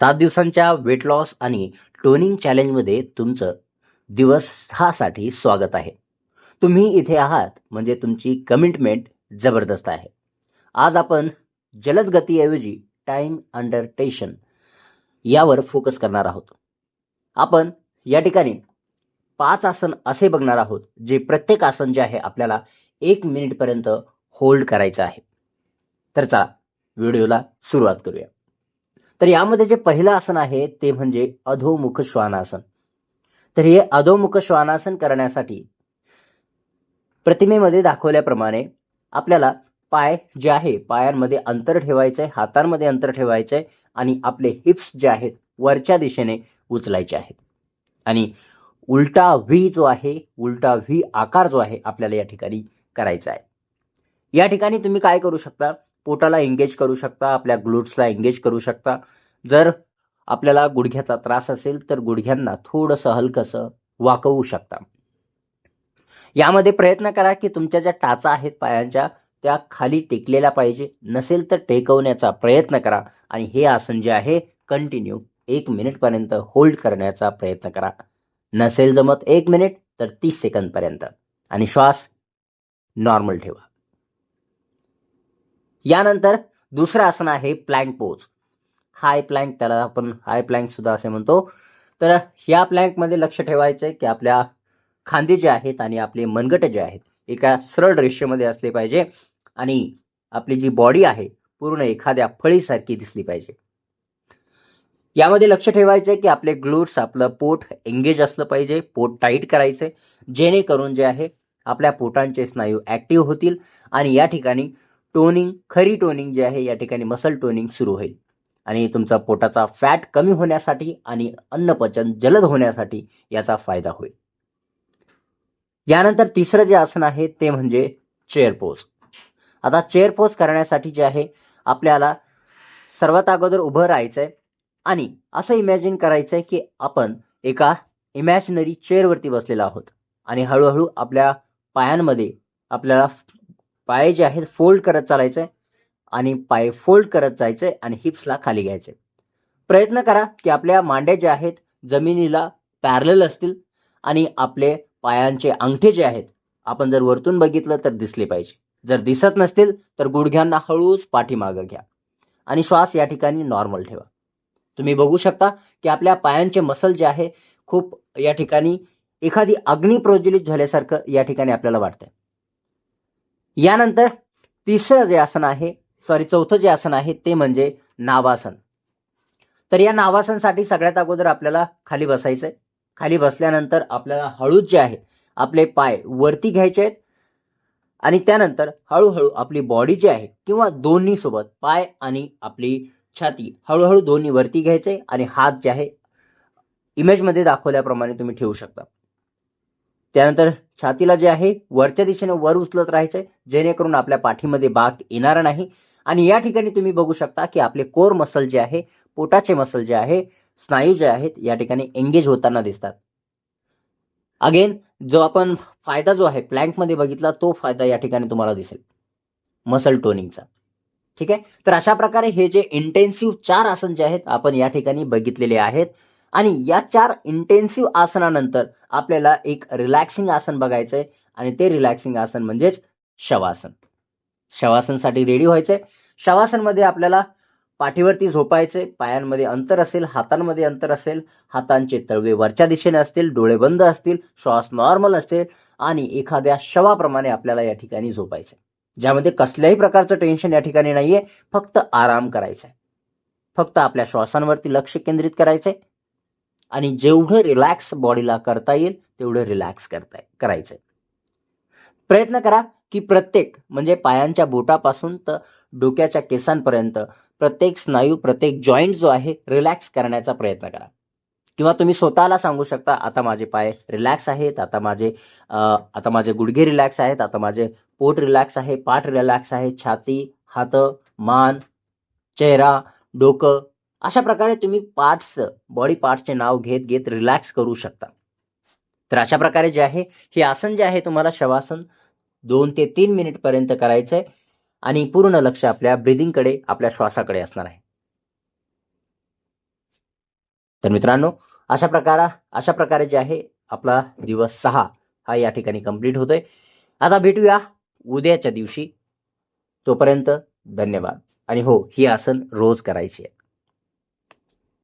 सात दिवसांच्या weight loss आणि टोनिंग चॅलेंजमध्ये तुमचं दिवसासाठी स्वागत आहे. तुम्ही इथे आहात म्हणजे तुमची कमिटमेंट जबरदस्त आहे. आज आपण जलद गतीऐवजी टाईम अंडर टेन्शन यावर फोकस करणार आहोत. आपण या ठिकाणी पाच आसन असे बघणार आहोत जे प्रत्येक आसन जे आहे आपल्याला एक मिनिटपर्यंत होल्ड करायचं आहे. तर चला व्हिडिओला सुरुवात करूया. तर यामध्ये जे पहिलं आसन आहे ते म्हणजे अधोमुख श्वानासन. तर हे अधोमुख श्वानासन करण्यासाठी प्रतिमेमध्ये दाखवल्याप्रमाणे आपल्याला पाय जे आहे पायांमध्ये अंतर ठेवायचं आहे हातांमध्ये अंतर ठेवायचं आहे आणि आपले हिप्स जे आहेत वरच्या दिशेने उचलायचे आहेत. आणि उलटा व्ही जो आहे उलटा व्ही आकार जो आहे आपल्याला या ठिकाणी करायचा आहे. या ठिकाणी तुम्ही काय करू शकता? पोटाला एंगेज करू शकता आपल्या ग्लूट्सला एंगेज करू शकता. जर आपल्याला गुडघ्याचा त्रास असेल तर गुडघ्यांना थोडंसं हलकंसं वाकवू शकता. यामध्ये प्रयत्न करा की तुमच्या ज्या टाचा आहेत पायांच्या त्या खाली टेकलेल्या पाहिजे. नसेल तर टेकवण्याचा प्रयत्न करा आणि हे आसन जे आहे कंटिन्यू एक मिनिटपर्यंत होल्ड करण्याचा प्रयत्न करा. नसेल जमत एक मिनिट तर तीस सेकंदपर्यंत. आणि श्वास नॉर्मल ठेवा. यानंतर दुसरं आसन आहे प्लँक पोज हाय प्लँक त्याला आपण हाय प्लँक सुद्धा असे म्हणतो. तर या प्लँकमध्ये लक्ष ठेवायचं आहे की आपल्या खांदे जे आहेत आणि आपले मनगट जे आहेत एका सरळ रेषेमध्ये असले पाहिजे आणि आपली जी बॉडी आहे पूर्ण एखाद्या फळीसारखी दिसली पाहिजे. यामध्ये लक्ष ठेवायचं आहे की आपले ग्लूट्स आपलं पोट एंगेज असलं पाहिजे पोट टाईट करायचे जेणेकरून जे आहे आपल्या पोटांचे स्नायू ॲक्टिव्ह होतील आणि या ठिकाणी टोनिंग खरी टोनिंग जे आहे या ठिकाणी मसल टोनिंग सुरू होईल. आणि तुमचा पोटाचा फॅट कमी होण्यासाठी आणि अन्नपचन जलद होण्यासाठी याचा फायदा होईल. यानंतर तिसरं जे आसन आहे ते म्हणजे चेअर पोज आता चेअर पोज करण्यासाठी जे आहे आपल्याला सर्वात अगोदर उभं राहायचं आहे आणि असं इमॅजिन करायचं आहे की आपण एका इमॅजिनरी चेअरवरती बसलेला आहोत. आणि हळूहळू आपल्या पायांमध्ये आपल्याला पाय जे आहेत फोल्ड करत चालायचे आणि पाय फोल्ड करत जायचे आणि हिप्सला खाली घ्यायचे. प्रयत्न करा की आपल्या मांड्या ज्या आहेत जमिनीला पॅरल असतील आणि आपले पायांचे अंगठे जे आहेत आपण जर वरतून बघितलं तर दिसले पाहिजे. जर दिसत नसतील तर गुडघ्यांना हळूच पाठीमागं घ्या आणि श्वास या ठिकाणी नॉर्मल ठेवा. तुम्ही बघू शकता की आपल्या पायांचे मसल जे आहे खूप या ठिकाणी एखादी अग्नी प्रज्वलित झाल्यासारखं या ठिकाणी आपल्याला वाटतंय. यानंतर तिसरं जे आसन आहे सॉरी चौथं जे आसन आहे ते म्हणजे नावासन. तर या नावासनसाठी सगळ्यात अगोदर आपल्याला खाली बसायचं आहे खाली बसल्यानंतर आपल्याला हळूच जे आहे आपले पाय वरती घ्यायचे आहेत. आणि त्यानंतर हळूहळू आपली बॉडी जी आहे किंवा दोन्ही सोबत पाय आणि आपली छाती हळूहळू दोन्ही वरती घ्यायचे आणि हात जे आहे इमेजमध्ये दाखवल्याप्रमाणे तुम्ही ठेवू शकता. त्यानंतर छातीला जे आहे वरच्या दिशेने वर उचलत राहायचंय जेणेकरून आपल्या पाठीमध्ये बाक येणार नाही. आणि या ठिकाणी तुम्ही बघू शकता की आपले कोर मसल जे आहे पोटाचे मसल जे आहे स्नायू जे आहेत या ठिकाणी एंगेज होताना दिसतात. अगेन जो आपण फायदा जो आहे प्लँकमध्ये बघितला तो फायदा या ठिकाणी तुम्हाला दिसेल. मसल टोनिंगचा ठीक आहे? तर अशा प्रकारे हे जे इंटेन्सिव्ह चार आसन जे आहेत आपण या ठिकाणी बघितलेले आहेत. आणि या चार इंटेन्सिव्ह आसनानंतर आपल्याला एक रिलॅक्सिंग आसन बघायचं आहे आणि ते रिलॅक्सिंग आसन म्हणजेच शवासन. शवासनसाठी रेडी व्हायचंय. शवासनमध्ये आपल्याला पाठीवरती झोपायचे पायांमध्ये अंतर असेल हातांमध्ये अंतर असेल हातांचे तळवे वरच्या दिशेने असतील डोळे बंद असतील श्वास नॉर्मल असतील आणि एखाद्या शवाप्रमाणे आपल्याला या ठिकाणी झोपायचे ज्यामध्ये कसल्याही प्रकारचं टेन्शन या ठिकाणी नाहीये. फक्त आराम करायचा आहे फक्त आपल्या श्वासांवरती लक्ष केंद्रित करायचंय. आणि जेवढं रिलॅक्स बॉडीला करता येईल तेवढं रिलॅक्स करताय करायचंय. प्रयत्न करा की प्रत्येक म्हणजे पायांच्या बोटापासून तर डोक्याच्या केसांपर्यंत प्रत्येक स्नायू प्रत्येक जॉईंट जो आहे रिलॅक्स करण्याचा प्रयत्न करा. किंवा तुम्ही स्वतःला सांगू शकता आता माझे पाय रिलॅक्स आहेत आता माझे आता माझे गुडघे रिलॅक्स आहेत आता माझे पोट रिलॅक्स आहे पाठ रिलॅक्स आहे छाती हात मान चेहरा डोकं अशा प्रकारे तुम्ही पार्ट्स बॉडी पार्ट्सचे नाव घेत घेत रिलॅक्स करू शकता. तर अशा प्रकारे जे आहे हे आसन जे आहे तुम्हाला शवासन दोन ते तीन मिनिटपर्यंत करायचं आहे आणि पूर्ण लक्ष आपल्या ब्रिदिंगकडे आपल्या श्वासाकडे असणार आहे. तर मित्रांनो अशा प्रकारा अशा प्रकारे जे आहे आपला दिवस सहा हा या ठिकाणी कंप्लीट होतोय. आता भेटूया उद्याच्या दिवशी. तोपर्यंत धन्यवाद. आणि हो ही आसन रोज करायची आहे.